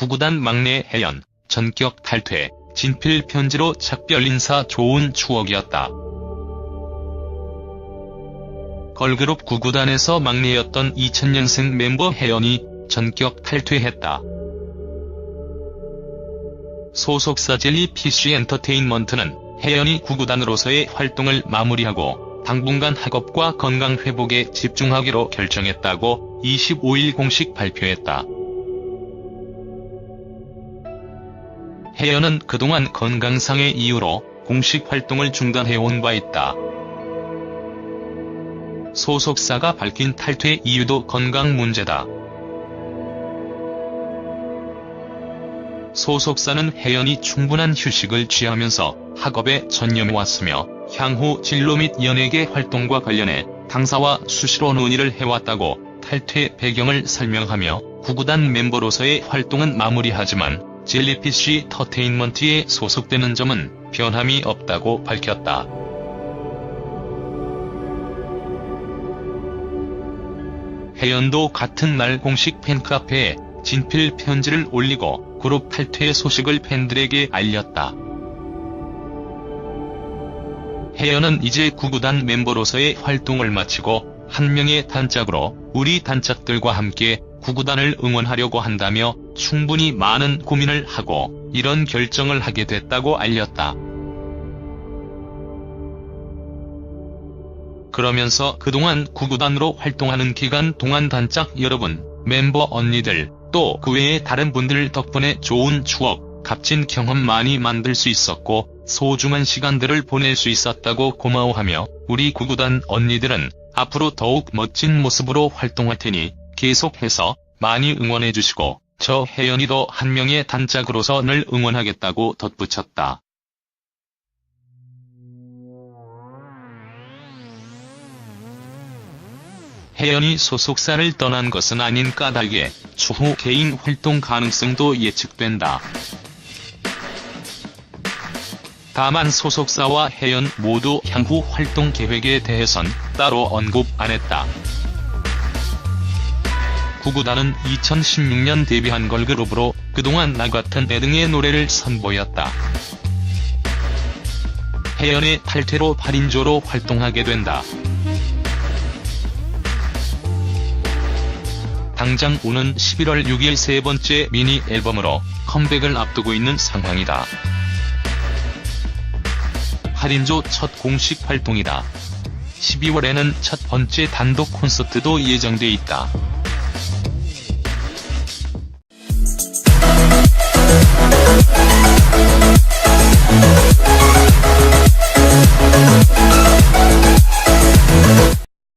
구구단 막내 혜연, 전격 탈퇴, 진필 편지로 작별 인사 좋은 추억이었다. 걸그룹 구구단에서 막내였던 2000년생 멤버 혜연이 전격 탈퇴했다. 소속사 젤리 PC 엔터테인먼트는 혜연이 구구단으로서의 활동을 마무리하고 당분간 학업과 건강 회복에 집중하기로 결정했다고 25일 공식 발표했다. 혜연은 그동안 건강상의 이유로 공식 활동을 중단해온 바 있다. 소속사가 밝힌 탈퇴 이유도 건강 문제다. 소속사는 혜연이 충분한 휴식을 취하면서 학업에 전념해왔으며 향후 진로 및 연예계 활동과 관련해 당사와 수시로 논의를 해왔다고 탈퇴 배경을 설명하며 구구단 멤버로서의 활동은 마무리하지만 젤리피쉬 터테인먼트에 소속되는 점은 변함이 없다고 밝혔다. 혜연도 같은 날 공식 팬카페에 진필 편지를 올리고 그룹 탈퇴 소식을 팬들에게 알렸다. 혜연은 이제 구구단 멤버로서의 활동을 마치고 한 명의 단짝으로 우리 단짝들과 함께 구구단을 응원하려고 한다며 충분히 많은 고민을 하고 이런 결정을 하게 됐다고 알렸다. 그러면서 그동안 구구단으로 활동하는 기간 동안 단짝 여러분, 멤버 언니들, 또 그 외의 다른 분들 덕분에 좋은 추억, 값진 경험 많이 만들 수 있었고 소중한 시간들을 보낼 수 있었다고 고마워하며 우리 구구단 언니들은 앞으로 더욱 멋진 모습으로 활동할 테니 계속해서 많이 응원해 주시고 저 혜연이도 한 명의 단짝으로서 늘 응원하겠다고 덧붙였다. 혜연이 소속사를 떠난 것은 아닌 까닭에 추후 개인 활동 가능성도 예측된다. 다만 소속사와 혜연 모두 향후 활동 계획에 대해선 따로 언급 안 했다. 구구단은 2016년 데뷔한 걸그룹으로 그동안 나 같은 애 등의 노래를 선보였다. 혜연의 탈퇴로 8인조로 활동하게 된다. 당장 오는 11월 6일 세 번째 미니 앨범으로 컴백을 앞두고 있는 상황이다. 8인조 첫 공식 활동이다. 12월에는 첫 번째 단독 콘서트도 예정돼 있다.